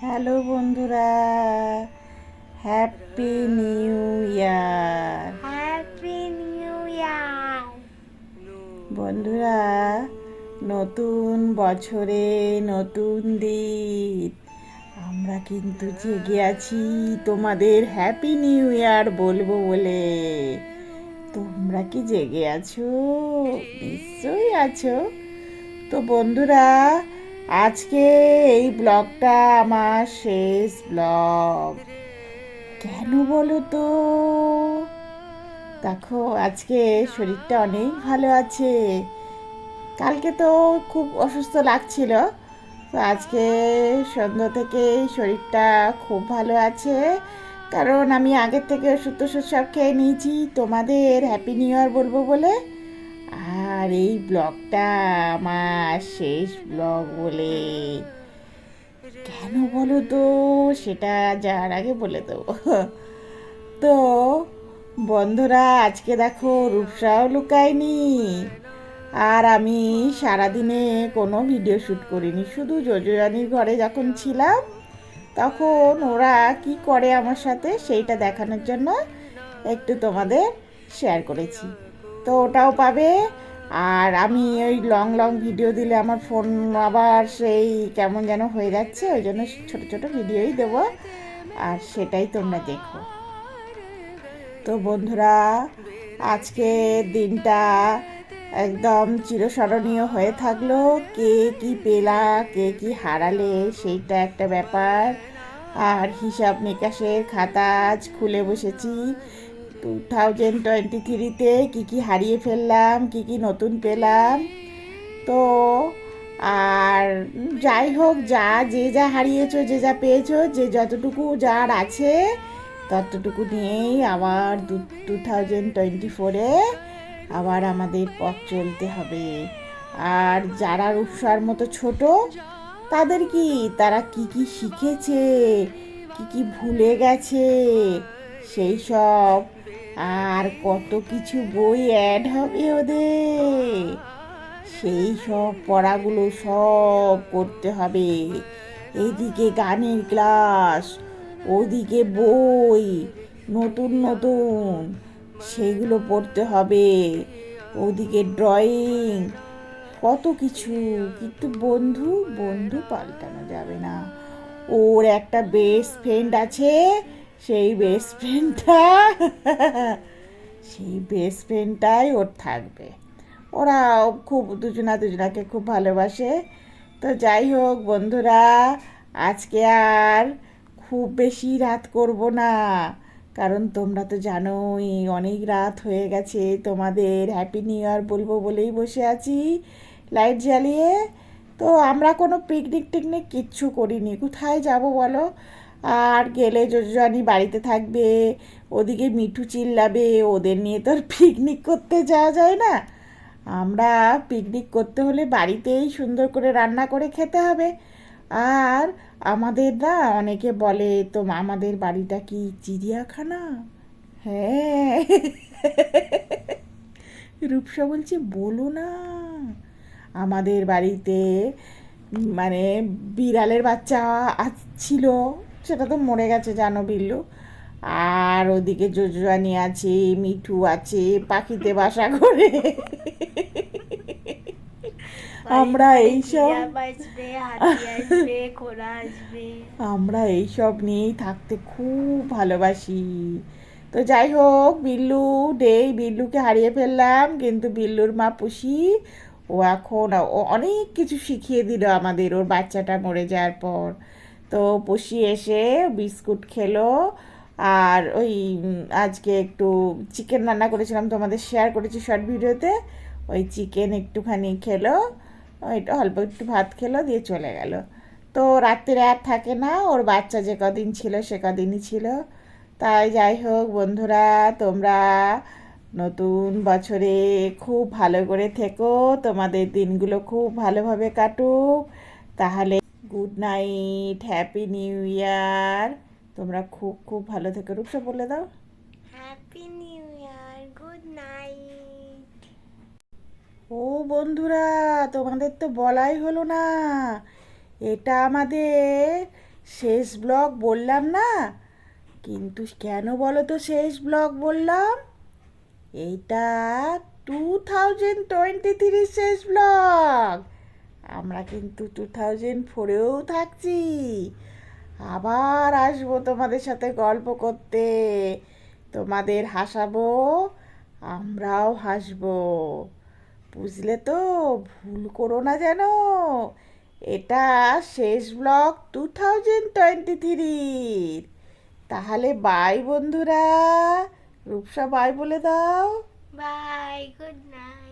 Hello বন্ধুরা happy new year happy new year বন্ধুরা নতুন বছরে নতুন দিন। আমরা কিন্তু জেগে আছি তোমাদের হ্যাপি নিউ ইয়ার বলব বলে। তোমরা কি জেগে আছো? নিশ্চয়ই আছো। তো বন্ধুরা আজকে এই ব্লগটা আমার শেষ ব্লগ। কেন বলো তো? দেখো, আজকে শরীরটা অনেক ভালো আছে। কালকে তো খুব অসুস্থ লাগছিল। তো আজকে সন্ধ্যা থেকে শরীরটা খুব ভালো আছে। কারণ আমি আগের থেকে ওষুধ টষুধ খেয়ে নিয়েছি। তোমাদের হ্যাপি নিউ ইয়ার বলব বলে। আর এই ব্লগটা আমার শেষ ব্লগ বলে কেন বলো তো? সেটা যাওয়ার আগে বলে দেবো। তো বন্ধুরা, আজকে দেখো রূপসাও লুকায়নি। আর আমি সারাদিনে কোনো ভিডিও শ্যুট করিনি। শুধু যোজরানির ঘরে যখন ছিলাম, তখন ওরা কি করে আমার সাথে সেইটা দেখানোর জন্য একটু তোমাদের শেয়ার করেছি। তো ওটাও পাবে। আর আমি ওই লং লং ভিডিও দিলে আমার ফোন আবার সেই কেমন যেন হয়ে যাচ্ছে, ওই জন্য ছোটো ছোটো ভিডিওই দেবো। আর সেটাই তোমরা দেখো। তো বন্ধুরা, আজকে দিনটা একদম চিরস্মরণীয় হয়ে থাকল। কে কি পেলা, কে কি হারালে, সেইটা একটা ব্যাপার। আর হিসাব নিকাশের খাতা আজ খুলে বসেছি। টু থাউজেন্ড টোয়েন্টি থ্রিতে কী কী হারিয়ে ফেললাম, কী কী নতুন পেলাম। তো, আর যাই হোক, যা, যে যা হারিয়েছো, যে যা পেয়েছ, যে যতটুকু যার আছে, ততটুকু নিয়েই আবার দু টু থাউজেন্ড টোয়েন্টি ফোরে আবার আমাদের পথ চলতে হবে। আর যারা রূপসার মতো ছোট, তাদের কি, তারা কি কি শিখেছে, কি কি ভুলে গেছে, সেই সব আর কত কিছু বই অ্যাড হবে ওদের। সেই সব পড়াগুলো সব করতে হবে। এদিকে গানের ক্লাস ওদিকে বই, নতুন নতুন, সেগুলো পড়তে হবে। ওদিকে ড্রয়িং কত কিছু। কিন্তু বন্ধু বন্ধু পাল্টানো যাবে না। ওর একটা বেস্ট ফ্রেন্ড আছে সেই বেস্ট ফ্রেন্ডটা সেই বেস্ট ফ্রেন্ডটাই ওর থাকবে। ওরা খুব, দুজনা দুজনাকে খুব ভালোবাসে। তো যাই হোক বন্ধুরা, আজকে আর খুব বেশি রাত করব না। কারণ তোমরা তো জানোই, অনেক রাত হয়ে গেছে। তোমাদের হ্যাপি নিউ ইয়ার বলব বলেই বসে আছি লাইট জ্বালিয়ে। তো আমরা কোনো পিকনিক টিকনিক কিচ্ছু করিনি। কোথায় যাব বলো? আর গেলে যোজনী বাড়িতে থাকবে, ওদিকে মিঠু চিল্লাবে, ওদের নিয়ে তো পিকনিক করতে যাওয়া যায় না। আমরা পিকনিক করতে হলে বাড়িতেই সুন্দর করে রান্না করে খেতে হবে। আর আমাদের না, অনেকে বলে, তো আমাদের বাড়িটা কি চিড়িয়াখানা? হ্যাঁ। রূপসা বলছে, বলো না। আমাদের বাড়িতে মানে বিড়ালের বাচ্চা ছিল। সেটা তো মরে গেছে জানো বিল্লু। আর ওদিকে যোজরানি আছে মিঠু আছে পাখিতে বাসা করে। আমরা এইসব আমরা এইসব নিয়েই থাকতে খুব ভালোবাসি। তো যাই হোক বিল্লু ডেই বিল্লুকে হারিয়ে ফেললাম কিন্তু বিল্লুর মা পুষি ও এখন অনেক কিছু শিখিয়ে দিল আমাদের ওর বাচ্চাটা মরে যাওয়ার পর। তো পুষি এসে বিস্কুট খেলো আর ওই, আজকে একটু চিকেন রান্না করেছিলাম, তোমাদের শেয়ার করেছি শর্ট ভিডিওতে। ওই চিকেন একটুখানি খেলো ওইটা অল্প একটু ভাত খেলো, দিয়ে চলে গেল। তো রাত্রে আর থাকে না, ওর বাচ্চা যে কদিন ছিল সে কদিনই ছিল। তাই যাই হোক বন্ধুরা, তোমরা নতুন বছরে খুব ভালো করে থেকো, তোমাদের দিনগুলো খুব ভালোভাবে কাটুক। তাহলে good night happy new year তোমরা খুব খুব ভালো থেকো। রূপসা বলে দাও। Happy new year good night ও বন্ধুরা তোমাদের তো বলাই হলো না। এটা আমাদের শেষ ব্লগ বললাম না? কিন্তু কেন বলো তো শেষ ব্লগ বললাম? এইটা টু থাউজেন্ড টোয়েন্টি থ্রি শেষ ব্লগ। আমরা কিন্তু টু থাউজেন্ড ফোরেও থাকছি। আবার আসব তোমাদের সাথে গল্প করতে। তোমাদের হাসাবো, আমরাও হাসবো। বুঝলে তো? ভুল করো না যেন। এটা শেষ ব্লগ টু থাউজেন্ড টোয়েন্টি থ্রির তাহলে বাই বন্ধুরা। রূপসা বাই বলে দাও। Bye good night